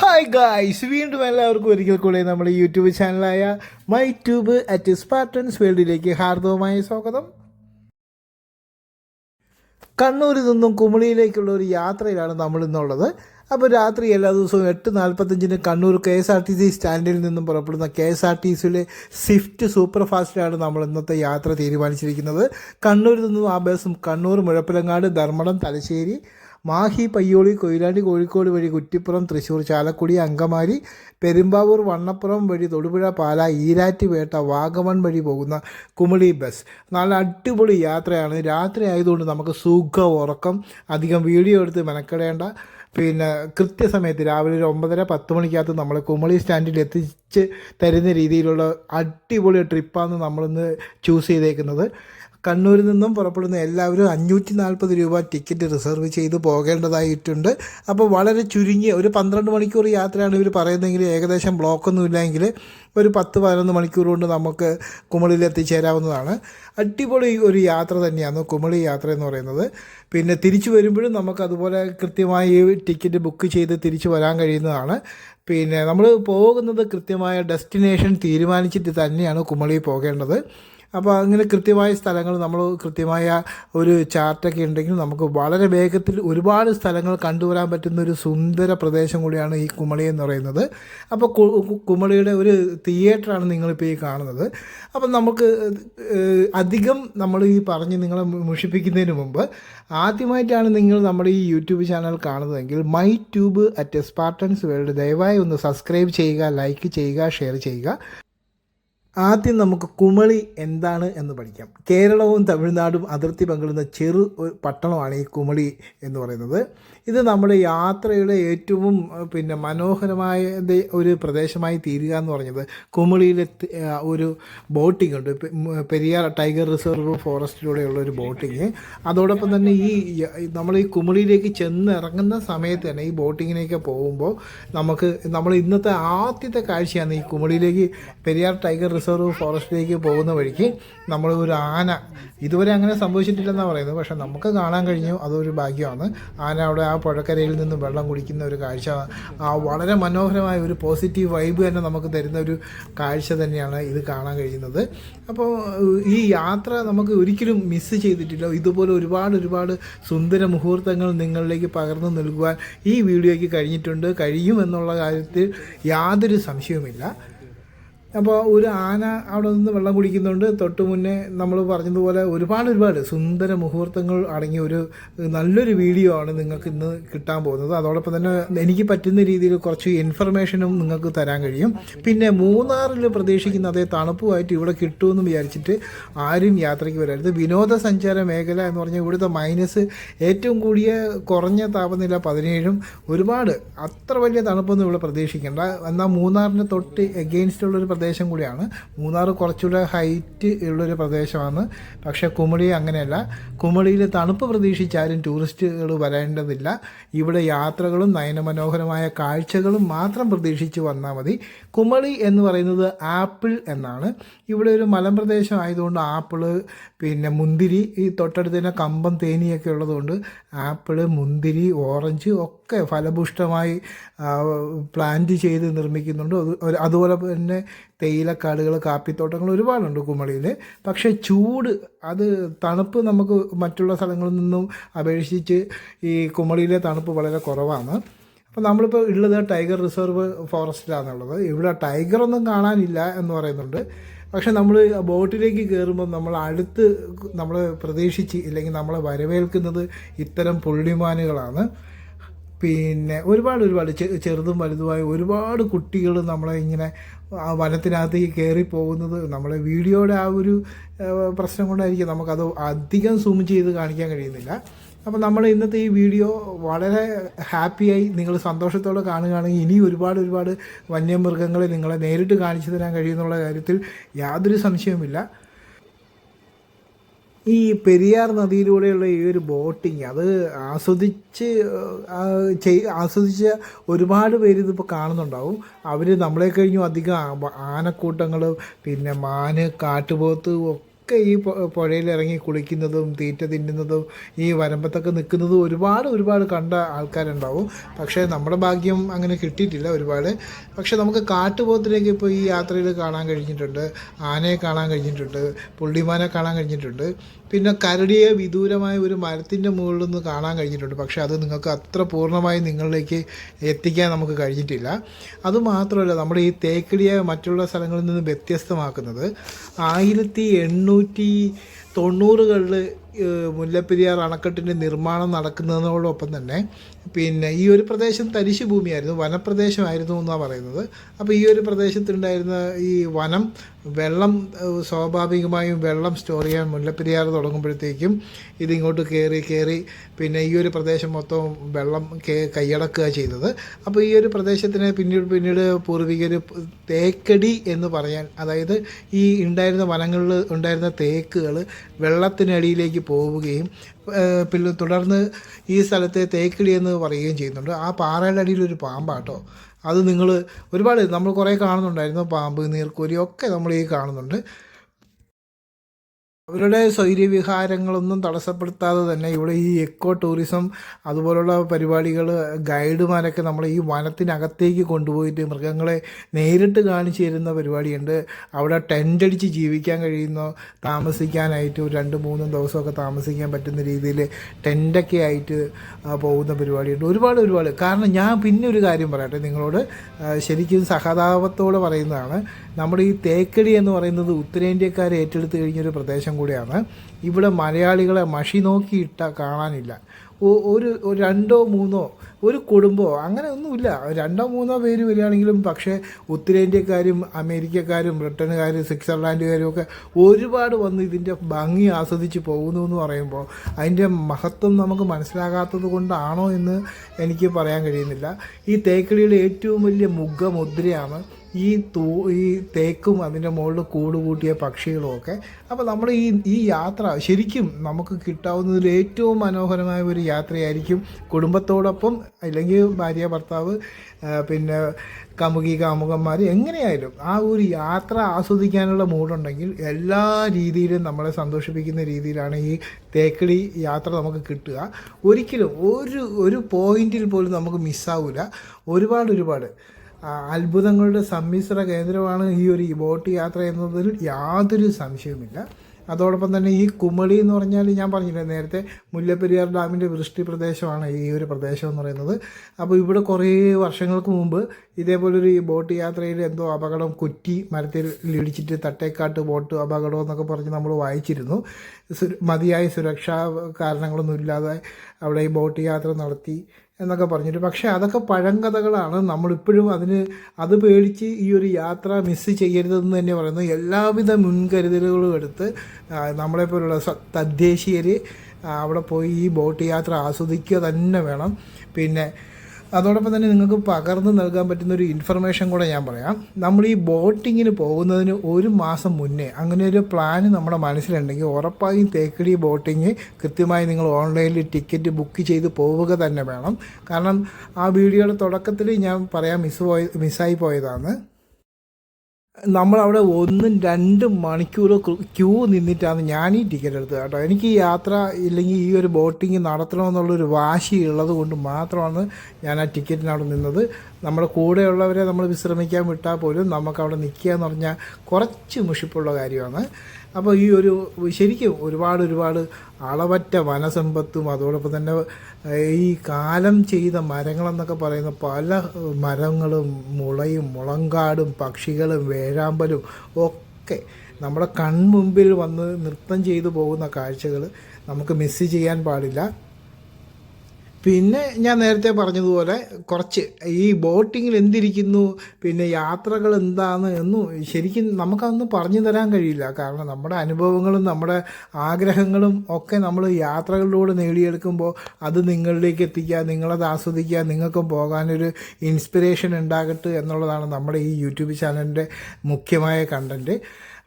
Hi guys വീണ്ടും എല്ലാവർക്കും ഒരിക്കൽ കൂടെ നമ്മുടെ യൂട്യൂബ് ചാനലായ മൈ ട്യൂബ് അറ്റ് സ്പാർട്ടൻസ് വേൾഡിലേക്ക് ഹാർദവമായ സ്വാഗതം. കണ്ണൂരിൽ നിന്നും കുമളിയിലേക്കുള്ള ഒരു യാത്രയിലാണ് നമ്മൾ ഇന്നുള്ളത്. അപ്പോൾ രാത്രി എല്ലാ ദിവസവും എട്ട് നാൽപ്പത്തഞ്ചിന് Kannur K S R T C സ്റ്റാൻഡിൽ നിന്നും പുറപ്പെടുന്ന കെ എസ് ആർ ടി സിയിലെ സ്വിഫ്റ്റ് സൂപ്പർ ഫാസ്റ്റിലാണ് നമ്മൾ ഇന്നത്തെ യാത്ര തീരുമാനിച്ചിരിക്കുന്നത്. കണ്ണൂരിൽ നിന്നും ആ ബസ്സും കണ്ണൂർ മുഴപ്പിലങ്ങാട് ധർമ്മടം തലശ്ശേരി മാഹി പയ്യോളി കൊയിലാണ്ടി കോഴിക്കോട് വഴി കുറ്റിപ്പുറം തൃശ്ശൂർ ചാലക്കുടി അങ്കമാലി പെരുമ്പാവൂർ വണ്ണപ്പുറം വഴി തൊടുപുഴ പാല ഈരാറ്റുപേട്ട വാഗമൺ വഴി പോകുന്ന കുമളി ബസ്. നല്ല അടിപൊളി യാത്രയാണ്. രാത്രി ആയതുകൊണ്ട് നമുക്ക് സുഖ ഉറക്കം അധികം വീഡിയോ എടുത്ത് മെനക്കെടേണ്ട. പിന്നെ കൃത്യസമയത്ത് രാവിലെ ഒരു ഒമ്പതര പത്ത് മണിക്കകത്ത് നമ്മൾ കുമളി സ്റ്റാൻഡിൽ എത്തിച്ച് തരുന്ന രീതിയിലുള്ള അടിപൊളി ട്രിപ്പാണ് നമ്മളിന്ന് ചൂസ് ചെയ്തേക്കുന്നത്. കണ്ണൂരിൽ നിന്നും പുറപ്പെടുന്ന എല്ലാവരും അഞ്ഞൂറ്റി നാൽപ്പത് രൂപ ടിക്കറ്റ് റിസർവ് ചെയ്ത് പോകേണ്ടതായിട്ടുണ്ട്. അപ്പോൾ വളരെ ചുരുങ്ങിയ ഒരു പന്ത്രണ്ട് മണിക്കൂർ യാത്രയാണ് ഇവർ പറയുന്നതെങ്കിൽ ഏകദേശം ബ്ലോക്കൊന്നും ഇല്ലെങ്കിൽ ഒരു പത്ത് പതിനൊന്ന് മണിക്കൂർ കൊണ്ട് നമുക്ക് കുമളിയിൽ എത്തിച്ചേരാവുന്നതാണ്. അടിപൊളി ഒരു യാത്ര തന്നെയാണ് കുമളി യാത്ര എന്ന് പറയുന്നത്. പിന്നെ തിരിച്ചു വരുമ്പോഴും നമുക്ക് അതുപോലെ കൃത്യമായി ടിക്കറ്റ് ബുക്ക് ചെയ്ത് തിരിച്ചു വരാൻ കഴിയുന്നതാണ്. പിന്നെ നമ്മൾ പോകുന്നത് കൃത്യമായ ഡെസ്റ്റിനേഷൻ തീരുമാനിച്ചിട്ട് തന്നെയാണ് കുമളി പോകേണ്ടത്. അപ്പോൾ അങ്ങനെ കൃത്യമായ സ്ഥലങ്ങൾ നമ്മൾ കൃത്യമായ ഒരു ചാർട്ടൊക്കെ ഉണ്ടെങ്കിൽ നമുക്ക് വളരെ വേഗത്തിൽ ഒരുപാട് സ്ഥലങ്ങൾ കണ്ടുവരാൻ പറ്റുന്ന ഒരു സുന്ദര പ്രദേശം കൂടിയാണ് ഈ കുമളി എന്ന് പറയുന്നത്. അപ്പോൾ കുമളിയുടെ ഒരു തിയേറ്ററാണ് നിങ്ങളിപ്പോൾ ഈ കാണുന്നത്. അപ്പം നമുക്ക് അധികം നമ്മൾ ഈ പറഞ്ഞ് നിങ്ങളെ മുഷിപ്പിക്കുന്നതിന് മുമ്പ് ആദ്യമായിട്ടാണ് നിങ്ങൾ നമ്മുടെ ഈ യൂട്യൂബ് ചാനൽ കാണുന്നതെങ്കിൽ My Tube at Spartans World ദയവായി ഒന്ന് സബ്സ്ക്രൈബ് ചെയ്യുക ലൈക്ക് ചെയ്യുക ഷെയർ ചെയ്യുക. ആദ്യം നമുക്ക് കുമളി എന്താണ് എന്ന് പഠിക്കാം. കേരളവും തമിഴ്നാടും അതിർത്തി പങ്കിടുന്ന ചെറു പട്ടണമാണ് ഈ കുമളി എന്ന് പറയുന്നത്. ഇത് നമ്മുടെ യാത്രയുടെ ഏറ്റവും പിന്നെ മനോഹരമായ ഒരു പ്രദേശമായി തീരുക എന്ന് പറഞ്ഞത് കുമളിയിലെ ഒരു ബോട്ടിംഗ് ഉണ്ട്. പെരിയാർ ടൈഗർ റിസർവ് ഫോറസ്റ്റിലൂടെയുള്ള ഒരു ബോട്ടിങ് അതോടൊപ്പം തന്നെ ഈ നമ്മൾ ഈ കുമളിയിലേക്ക് ചെന്ന് ഇറങ്ങുന്ന സമയത്ത് തന്നെ ഈ ബോട്ടിങ്ങിനൊക്കെ പോകുമ്പോൾ നമുക്ക് നമ്മൾ ഇന്നത്തെ ആദ്യത്തെ കാഴ്ചയാണ് ഈ കുമളിയിലേക്ക് പെരിയാർ ടൈഗർ റിസർവ് ഫോറസ്റ്റിലേക്ക് പോകുന്ന വഴിക്ക് നമ്മൾ ഒരു ആന. ഇതുവരെ അങ്ങനെ സംഭവിച്ചിട്ടില്ലെന്നാണ് പറയുന്നത്. പക്ഷേ നമുക്ക് കാണാൻ കഴിഞ്ഞു. അതൊരു ഭാഗ്യമാണ്. ആന അവിടെ ആ പുഴക്കരയിൽ നിന്ന് വെള്ളം കുടിക്കുന്ന ഒരു കാഴ്ച. വളരെ മനോഹരമായ ഒരു പോസിറ്റീവ് വൈബ് തന്നെ നമുക്ക് തരുന്ന ഒരു കാഴ്ച തന്നെയാണ് ഇത് കാണാൻ കഴിയുന്നത്. അപ്പോൾ ഈ യാത്ര നമുക്ക് ഒരിക്കലും മിസ്സ് ചെയ്തിട്ടില്ല. ഇതുപോലെ ഒരുപാട് ഒരുപാട് സുന്ദര മുഹൂർത്തങ്ങൾ നിങ്ങളിലേക്ക് പകർന്നു നൽകുവാൻ ഈ വീഡിയോയ്ക്ക് കഴിഞ്ഞിട്ടുണ്ട്. കഴിയുമെന്നുള്ള കാര്യത്തിൽ യാതൊരു സംശയവുമില്ല. അപ്പോൾ ഒരു ആന അവിടെ നിന്ന് വെള്ളം കുടിക്കുന്നുണ്ട് തൊട്ട് മുന്നേ നമ്മൾ പറഞ്ഞതുപോലെ ഒരുപാട് ഒരുപാട് സുന്ദര മുഹൂർത്തങ്ങൾ അടങ്ങിയ ഒരു നല്ലൊരു വീഡിയോ ആണ് നിങ്ങൾക്ക് ഇന്ന് കിട്ടാൻ പോകുന്നത്. അതോടൊപ്പം തന്നെ എനിക്ക് പറ്റുന്ന രീതിയിൽ കുറച്ച് ഇൻഫർമേഷനും നിങ്ങൾക്ക് തരാൻ കഴിയും. പിന്നെ മൂന്നാറിൽ പ്രതീക്ഷിക്കുന്ന അതേ തണുപ്പുമായിട്ട് ഇവിടെ കിട്ടുമെന്ന് വിചാരിച്ചിട്ട് ആരും യാത്രയ്ക്ക് വരരുത്. വിനോദസഞ്ചാര മേഖല എന്ന് പറഞ്ഞാൽ ഇവിടുത്തെ മൈനസ് ഏറ്റവും കൂടിയ കുറഞ്ഞ താപനില പതിനേഴും ഒരുപാട് അത്ര വലിയ തണുപ്പൊന്നും ഇവിടെ പ്രതീക്ഷിക്കേണ്ട. എന്നാൽ മൂന്നാറിന് തൊട്ട് എഗെയിൻസ്റ്റ് ഉള്ളൊരു പ്രദേശം കൂടിയാണ്. മൂന്നാർ കുറച്ചുകൂടെ ഹൈറ്റ് ഉള്ളൊരു പ്രദേശമാണ്. പക്ഷേ കുമളി അങ്ങനെയല്ല. കുമളിയിൽ തണുപ്പ് പ്രതീക്ഷിച്ചാലും ടൂറിസ്റ്റുകൾ വരേണ്ടതില്ല. ഇവിടെ യാത്രകളും നയനമനോഹരമായ കാഴ്ചകളും മാത്രം പ്രതീക്ഷിച്ച് വന്നാൽ മതി. കുമളി എന്ന് പറയുന്നത് ആപ്പിൾ എന്നാണ്. ഇവിടെ ഒരു മലമ്പ്രദേശം ആയതുകൊണ്ട് ആപ്പിൾ പിന്നെ മുന്തിരി ഈ തൊട്ടടുത്ത് തന്നെ കമ്പം തേനിയൊക്കെ ഉള്ളതുകൊണ്ട് ആപ്പിൾ മുന്തിരി ഓറഞ്ച് ഒക്കെ ഫലഭൂഷ്ടമായി പ്ലാന്റ് ചെയ്ത് നിർമ്മിക്കുന്നുണ്ട്. അതുപോലെ തന്നെ തേയിലക്കാടുകൾ കാപ്പിത്തോട്ടങ്ങൾ ഒരുപാടുണ്ട് കുമളിയിൽ. പക്ഷേ ചൂട് അത് തണുപ്പ് നമുക്ക് മറ്റുള്ള സ്ഥലങ്ങളിൽ നിന്നും അപേക്ഷിച്ച് ഈ കുമളിയിലെ തണുപ്പ് വളരെ കുറവാണ്. അപ്പോൾ നമ്മളിപ്പോൾ ഉള്ളത് ടൈഗർ റിസർവ് ഫോറസ്റ്റിലാണുള്ളത്. ഇവിടെ ടൈഗർ ഒന്നും കാണാനില്ല എന്ന് പറയുന്നുണ്ട്. പക്ഷേ നമ്മൾ ബോട്ടിലേക്ക് കയറുമ്പോൾ നമ്മൾ അടുത്ത് നമ്മൾ പ്രതീക്ഷിച്ച് ഇല്ലെങ്കിൽ നമ്മളെ വരവേൽക്കുന്നത് ഇത്തരം പുള്ളിമാനുകളാണ്. പിന്നെ ഒരുപാട് ഒരുപാട് ചെറുതും വലുതുമായ ഒരുപാട് കുട്ടികൾ നമ്മളെ ഇങ്ങനെ വനത്തിനകത്തേക്ക് കയറി പോകുന്നത് നമ്മളെ വീഡിയോയുടെ ആ ഒരു പ്രശ്നം കൊണ്ടായിരിക്കും. നമുക്കത് അധികം സൂം ചെയ്ത് കാണിക്കാൻ കഴിയുന്നില്ല. അപ്പോൾ നമ്മൾ ഇന്നത്തെ ഈ വീഡിയോ വളരെ ഹാപ്പിയായി നിങ്ങൾ സന്തോഷത്തോടെ കാണുകയാണെങ്കിൽ ഇനി ഒരുപാട് ഒരുപാട് വന്യമൃഗങ്ങളെ നിങ്ങളെ നേരിട്ട് കാണിച്ചു തരാൻ കഴിയുന്നുള്ള കാര്യത്തിൽ യാതൊരു സംശയവുമില്ല. ഈ പെരിയാർ നദിയിലൂടെയുള്ള ഈ ഒരു ബോട്ടിങ് അത് ആസ്വദിച്ച് ആസ്വദിച്ച ഒരുപാട് പേര് ഇതിപ്പോൾ കാണുന്നുണ്ടാവും. അവർ നമ്മളെ കഴിഞ്ഞും അധികം ആനക്കൂട്ടങ്ങൾ പിന്നെ മാന് കാട്ടുപോത്ത് ഒക്കെ ഈ പുഴയിൽ ഇറങ്ങി കുളിക്കുന്നതും തീറ്റ തിന്നുന്നതും ഈ വരമ്പത്തൊക്കെ നിൽക്കുന്നതും ഒരുപാട് ഒരുപാട് കണ്ട ആൾക്കാരുണ്ടാവും. പക്ഷേ നമ്മുടെ ഭാഗ്യം അങ്ങനെ കിട്ടിയിട്ടില്ല ഒരുപാട്. പക്ഷേ നമുക്ക് കാട്ടുപോത്തിലേക്ക് ഇപ്പോൾ ഈ യാത്രയിൽ കാണാൻ കഴിഞ്ഞിട്ടുണ്ട് ആനയെ കാണാൻ കഴിഞ്ഞിട്ടുണ്ട് പുള്ളിമാനെ കാണാൻ കഴിഞ്ഞിട്ടുണ്ട്. പിന്നെ കരടിയെ വിദൂരമായ ഒരു മരത്തിന്റെ മുകളിൽ നിന്ന് കാണാൻ കഴിഞ്ഞിട്ടുണ്ട്. പക്ഷേ അത് നിങ്ങൾക്ക് അത്ര പൂർണമായി നിങ്ങളിലേക്ക് എത്തിക്കാൻ നമുക്ക് കഴിഞ്ഞിട്ടില്ല. അതുമാത്രമല്ല നമ്മുടെ ഈ തേക്കടിയെ മറ്റുള്ള സ്ഥലങ്ങളിൽ നിന്ന് വ്യത്യസ്തമാക്കുന്നത് ആയിരത്തി എണ്ണൂറ്റി തൊണ്ണൂറുകളിൽ മുല്ലപ്പെരിയാർ അണക്കെട്ടിന്റെ നിർമ്മാണം നടക്കുന്നതിനോടൊപ്പം തന്നെ പിന്നെ ഈ ഒരു പ്രദേശം തരിശു ഭൂമിയായിരുന്നു വനപ്രദേശമായിരുന്നു എന്നാണ് പറയുന്നത്. അപ്പോൾ ഈ ഒരു പ്രദേശത്തുണ്ടായിരുന്ന ഈ വനം വെള്ളം സ്വാഭാവികമായും വെള്ളം സ്റ്റോർ ചെയ്യാൻ മുല്ലപ്പെരിയാർ തുടങ്ങുമ്പോഴത്തേക്കും ഇതിങ്ങോട്ട് കയറി കയറി പിന്നെ ഈ ഒരു പ്രദേശം മൊത്തം വെള്ളം കൈയടക്കുക ചെയ്തത്. അപ്പോൾ ഈ ഒരു പ്രദേശത്തിനെ പിന്നീട് പിന്നീട് പൂർവികർ തേക്കടി എന്ന് പറയാൻ അതായത് ഈ ഉണ്ടായിരുന്ന വനങ്ങളിൽ ഉണ്ടായിരുന്ന തേക്കുകൾ വെള്ളത്തിനടിയിലേക്ക് പോവുകയും പിന്നെ തുടർന്ന് ഈ സ്ഥലത്തെ തേക്കിടി എന്ന് പറയുകയും ചെയ്യുന്നുണ്ട്. ആ പാറയുടെ അടിയിൽ ഒരു പാമ്പാട്ടോ. അത് നിങ്ങൾ ഒരുപാട് നമ്മൾ കുറേ കാണുന്നുണ്ടായിരുന്നു പാമ്പ് നീർക്കോലി ഒക്കെ നമ്മൾ ഈ കാണുന്നുണ്ട്. അവരുടെ സ്വൈര്യവിഹാരങ്ങളൊന്നും തടസ്സപ്പെടുത്താതെ തന്നെ ഇവിടെ ഈ എക്കോ ടൂറിസം അതുപോലുള്ള പരിപാടികൾ ഗൈഡുമാരൊക്കെ നമ്മൾ ഈ വനത്തിനകത്തേക്ക് കൊണ്ടുപോയിട്ട് മൃഗങ്ങളെ നേരിട്ട് കാണിച്ചു തരുന്ന പരിപാടിയുണ്ട്. അവിടെ ടെന്റ് അടിച്ച് ജീവിക്കാൻ കഴിയുന്ന താമസിക്കാനായിട്ട് ഒരു രണ്ട് മൂന്നും ദിവസമൊക്കെ താമസിക്കാൻ പറ്റുന്ന രീതിയിൽ ടെന്റൊക്കെ ആയിട്ട് പോകുന്ന പരിപാടിയുണ്ട്. ഒരുപാട് ഒരുപാട്. കാരണം ഞാൻ പിന്നെ ഒരു കാര്യം പറയട്ടെ നിങ്ങളോട്. ശരിക്കും സഹതാപത്തോടെ പറയുന്നതാണ്. നമ്മുടെ ഈ തേക്കടി എന്ന് പറയുന്നത് ഉത്തരേന്ത്യക്കാർ ഏറ്റെടുത്ത് കഴിഞ്ഞൊരു പ്രദേശം കൂടിയാണ്. ഇവിടെ മലയാളികളെ മഷി നോക്കിയിട്ട കാണാനില്ല. ഒരു രണ്ടോ മൂന്നോ ഒരു കുടുംബമോ അങ്ങനെ ഒന്നുമില്ല. രണ്ടോ മൂന്നോ പേര് വരികയാണെങ്കിലും പക്ഷേ ഉത്തരേന്ത്യക്കാരും അമേരിക്കക്കാരും ബ്രിട്ടനുകാരും സ്വിറ്റ്സർലാൻഡുകാരും ഒക്കെ ഒരുപാട് വന്ന് ഇതിന്റെ ഭംഗി ആസ്വദിച്ച് പോകുന്നു എന്ന് പറയുമ്പോൾ അതിന്റെ മഹത്വം നമുക്ക് മനസ്സിലാകാത്തത് കൊണ്ടാണോ എന്ന് എനിക്ക് പറയാൻ കഴിയുന്നില്ല. ഈ തേക്കടിയുടെ ഏറ്റവും വലിയ മുഖമുദ്രയാണ് ഈ തൂ ഈ തേക്കും അതിന്റെ മുകളിൽ കൂട് കൂട്ടിയ പക്ഷികളും ഒക്കെ അപ്പോൾ നമ്മൾ ഈ ഈ യാത്ര ശരിക്കും നമുക്ക് കിട്ടാവുന്നതിൽ ഏറ്റവും മനോഹരമായ ഒരു യാത്രയായിരിക്കും കുടുംബത്തോടൊപ്പം അല്ലെങ്കിൽ ഭാര്യ ഭർത്താവ് പിന്നെ കമുകി കാമുകന്മാർ എങ്ങനെയായാലും ആ ഒരു യാത്ര ആസ്വദിക്കാനുള്ള മൂഡുണ്ടെങ്കിൽ എല്ലാ രീതിയിലും നമ്മളെ സന്തോഷിപ്പിക്കുന്ന രീതിയിലാണ് ഈ തേക്കടി യാത്ര നമുക്ക് കിട്ടുക. ഒരിക്കലും ഒരു ഒരു പോയിന്റിൽ പോലും നമുക്ക് മിസ്സാവില്ല ഒരുപാട് ഒരുപാട്. അത്ഭുതങ്ങളുടെ സമ്മിശ്ര കേന്ദ്രമാണ് ഈ ഒരു ബോട്ട് യാത്ര എന്നതിൽ യാതൊരു സംശയവുമില്ല. അതോടൊപ്പം തന്നെ ഈ കുമളി എന്ന് പറഞ്ഞാൽ ഞാൻ പറഞ്ഞില്ലേ നേരത്തെ മുല്ലപ്പെരിയാർ ഡാമിന്റെ വൃഷ്ടി പ്രദേശമാണ് ഈ ഒരു പ്രദേശം എന്ന് പറയുന്നത്. അപ്പോൾ ഇവിടെ കുറേ വർഷങ്ങൾക്ക് മുമ്പ് ഇതേപോലൊരു ബോട്ട് യാത്രയിൽ എന്തോ അപകടം കുറ്റി മരത്തിൽ ഇടിച്ചിട്ട് തട്ടേക്കാട്ട് ബോട്ട് അപകടം എന്നൊക്കെ പറഞ്ഞ് നമ്മൾ വായിച്ചിരുന്നു. മതിയായ സുരക്ഷാ കാരണങ്ങളൊന്നും ഇല്ലാതെ അവിടെ ഈ ബോട്ട് യാത്ര നടത്തി എന്നൊക്കെ പറഞ്ഞിട്ട്. പക്ഷേ അതൊക്കെ പഴങ്കഥകളാണ്. നമ്മളിപ്പോഴും അതിന് അത് പേടിച്ച് ഈ ഒരു യാത്ര മിസ്സ് ചെയ്യരുതെന്ന് തന്നെ പറയുന്നു. എല്ലാവിധ മുൻകരുതലുകളും എടുത്ത് നമ്മളെപ്പോലുള്ള തദ്ദേശീയർ അവിടെ പോയി ഈ ബോട്ട് യാത്ര ആസ്വദിക്കുക തന്നെ വേണം. പിന്നെ അതോടൊപ്പം തന്നെ നിങ്ങൾക്ക് പകർന്നു നൽകാൻ പറ്റുന്ന ഒരു ഇൻഫർമേഷൻ കൂടെ ഞാൻ പറയാം. നമ്മൾ ഈ ബോട്ടിങ്ങിന് പോകുന്നതിന് ഒരു മാസം മുന്നേ അങ്ങനെ ഒരു പ്ലാൻ നമ്മുടെ മനസ്സിലുണ്ടെങ്കിൽ ഉറപ്പായും തേക്കടി ബോട്ടിങ് കൃത്യമായി നിങ്ങൾ ഓൺലൈനിൽ ടിക്കറ്റ് ബുക്ക് ചെയ്ത് പോവുക തന്നെ വേണം. കാരണം ആ വീഡിയോയുടെ തുടക്കത്തിൽ ഞാൻ പറയാൻ മിസ് പോയ മിസ്സായി പോയതാണ്. നമ്മളവിടെ ഒന്നും രണ്ടും മണിക്കൂർ ക്യൂ നിന്നിട്ടാണ് ഞാൻ ഈ ടിക്കറ്റ് എടുത്തത് കേട്ടോ. എനിക്ക് ഈ യാത്ര ഇല്ലെങ്കിൽ ഈ ഒരു ബോട്ടിങ് നടത്തണമെന്നുള്ളൊരു വാശി ഉള്ളത് കൊണ്ട് മാത്രമാണ് ഞാൻ ആ ടിക്കറ്റിനവിടെ നിന്നത്. നമ്മുടെ കൂടെയുള്ളവരെ നമ്മൾ വിശ്രമിക്കാൻ വിട്ടാൽ പോലും നമുക്ക് അവിടെ നിൽക്കുക എന്ന് പറഞ്ഞാൽ കുറച്ച് മുഷിപ്പുള്ള കാര്യമാണ്. അപ്പോൾ ഈ ഒരു ശരിക്കും ഒരുപാട് ഒരുപാട് അളവറ്റ വനസമ്പത്തും അതോടൊപ്പം തന്നെ ഈ കാലം ചെയ്ത മരങ്ങളെന്നൊക്കെ പറയുന്ന പല മരങ്ങളും മുളയും മുളങ്കാടും പക്ഷികളും വേഴാമ്പലും ഒക്കെ നമ്മുടെ കൺമുമ്പിൽ വന്ന് നൃത്തം ചെയ്തു പോകുന്ന കാഴ്ചകൾ നമുക്ക് മിസ് ചെയ്യാൻ പാടില്ല. പിന്നെ ഞാൻ നേരത്തെ പറഞ്ഞതുപോലെ കുറച്ച് ഈ ബോട്ടിങ്ങിൽ എന്തിരിക്കുന്നു പിന്നെ യാത്രകൾ എന്താണ് എന്നും ശരിക്കും നമുക്കതൊന്നും പറഞ്ഞു തരാൻ കഴിയില്ല. കാരണം നമ്മുടെ അനുഭവങ്ങളും നമ്മുടെ ആഗ്രഹങ്ങളും ഒക്കെ നമ്മൾ യാത്രകളിലൂടെ നേടിയെടുക്കുമ്പോൾ അത് നിങ്ങളിലേക്ക് എത്തിക്കുക നിങ്ങളത് ആസ്വദിക്കുക നിങ്ങൾക്കും പോകാനൊരു ഇൻസ്പിറേഷൻ ഉണ്ടാകട്ടെ എന്നുള്ളതാണ് നമ്മുടെ ഈ യൂട്യൂബ് ചാനലിന്റെ മുഖ്യമായ കണ്ടന്റ്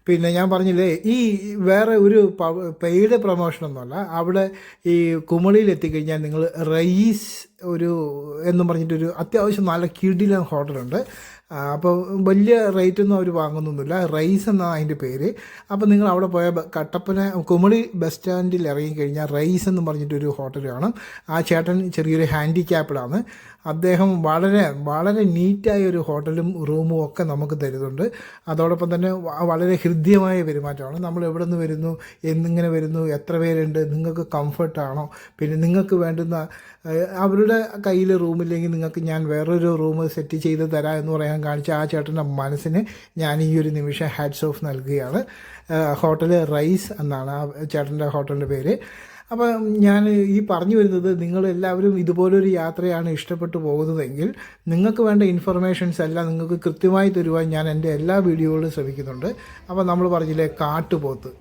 പിന്നെ ഞാൻ പറഞ്ഞില്ലേ ഈ വേറെ ഒരു പെയ്ഡ് പ്രൊമോഷനൊന്നുമല്ല. അവിടെ ഈ കുമളിയിൽ എത്തിക്കഴിഞ്ഞാൽ നിങ്ങൾ റയീസ് ഒരു എന്നും പറഞ്ഞിട്ടൊരു അത്യാവശ്യം നല്ല കിടിലൻ ഹോട്ടലുണ്ട്. അപ്പോൾ വലിയ റേറ്റൊന്നും അവർ വാങ്ങുന്നൊന്നുമില്ല. റൈസ് എന്നാണ് അതിന്റെ പേര്. അപ്പോൾ നിങ്ങൾ അവിടെ പോയ കട്ടപ്പന കുമളി ബസ് സ്റ്റാൻഡിൽ ഇറങ്ങിക്കഴിഞ്ഞാൽ റൈസ് എന്ന് പറഞ്ഞിട്ടൊരു ഹോട്ടൽ കാണും. ആ ചേട്ടൻ ചെറിയൊരു ഹാൻഡിക്യാപ്ഡാണ് അദ്ദേഹം വളരെ വളരെ നീറ്റായ ഒരു ഹോട്ടലും റൂമും ഒക്കെ നമുക്ക് തരുന്നുണ്ട്. അതോടൊപ്പം തന്നെ വളരെ ഹൃദ്യമായ പെരുമാറ്റമാണ്. നമ്മൾ എവിടെ നിന്ന് വരുന്നു എന്നിങ്ങനെ വരുന്നു എത്ര പേരുണ്ട് നിങ്ങൾക്ക് കംഫർട്ടാണോ പിന്നെ നിങ്ങൾക്ക് വേണ്ടുന്ന ഏഹ്, അവരുടെ കയ്യിൽ റൂമില്ലെങ്കിൽ നിങ്ങൾക്ക് ഞാൻ വേറൊരു റൂം സെറ്റ് ചെയ്ത് തരാം എന്ന് പറയാൻ കാണിച്ച ആ ചേട്ടന്റെ മനസ്സിന് ഞാൻ ഈ ഒരു നിമിഷം ഹാറ്റ്സ് ഓഫ് നൽകുകയാണ്. ഹോട്ടൽ റൈസ് എന്നാണ് ആ ചേട്ടന്റെ ഹോട്ടലിന്റെ പേര്. അപ്പം ഞാൻ ഈ പറഞ്ഞു വരുന്നത് നിങ്ങളെല്ലാവരും ഇതുപോലൊരു യാത്രയാണ് ഇഷ്ടപ്പെട്ടു പോകുന്നതെങ്കിൽ നിങ്ങൾക്ക് വേണ്ട ഇൻഫർമേഷൻസ് എല്ലാം നിങ്ങൾക്ക് കൃത്യമായി തരുവാൻ ഞാൻ എന്റെ എല്ലാ വീഡിയോകളിലും ശ്രമിക്കുന്നുണ്ട്. അപ്പം നമ്മൾ പറഞ്ഞില്ലേ കാട്ടുപോത്ത്.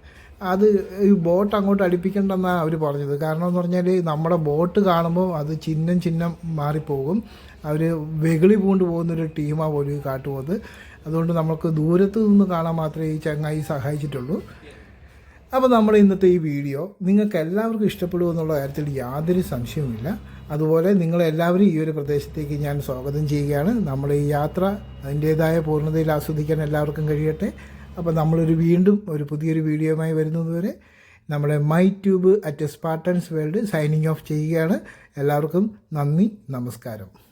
അത് ഈ ബോട്ട് അങ്ങോട്ട് അടുപ്പിക്കണ്ടെന്നാണ് അവർ പറഞ്ഞത്. കാരണം എന്ന് പറഞ്ഞാൽ നമ്മുടെ ബോട്ട് കാണുമ്പോൾ അത് ചിഹ്നം ചിഹ്നം മാറിപ്പോകും. അവർ വെകിളി പൂണ്ട് പോകുന്നൊരു ടീമാണ് പോലും ഈ കാട്ടുപോത്ത്. അതുകൊണ്ട് നമുക്ക് ദൂരത്ത് നിന്ന് കാണാൻ മാത്രമേ ഈ ചങ്ങായി സഹായിച്ചിട്ടുള്ളൂ. അപ്പോൾ നമ്മൾ ഇന്നത്തെ ഈ വീഡിയോ നിങ്ങൾക്ക് എല്ലാവർക്കും ഇഷ്ടപ്പെടുമെന്നുള്ള കാര്യത്തിൽ യാതൊരു സംശയവുമില്ല. അതുപോലെ നിങ്ങളെല്ലാവരും ഈ ഒരു പ്രദേശത്തേക്ക് ഞാൻ സ്വാഗതം ചെയ്യുകയാണ്. നമ്മൾ ഈ യാത്ര അതിന്റേതായ പൂർണതയിൽ ആസ്വദിക്കാൻ എല്ലാവർക്കും കഴിയട്ടെ. അപ്പോൾ നമ്മളൊരു വീണ്ടും ഒരു പുതിയൊരു വീഡിയോയുമായി വരുന്നതുവരെ നമ്മുടെ My Tube at Spartans World signing off ചെയ്യുകയാണ്. എല്ലാവർക്കും നന്ദി നമസ്കാരം.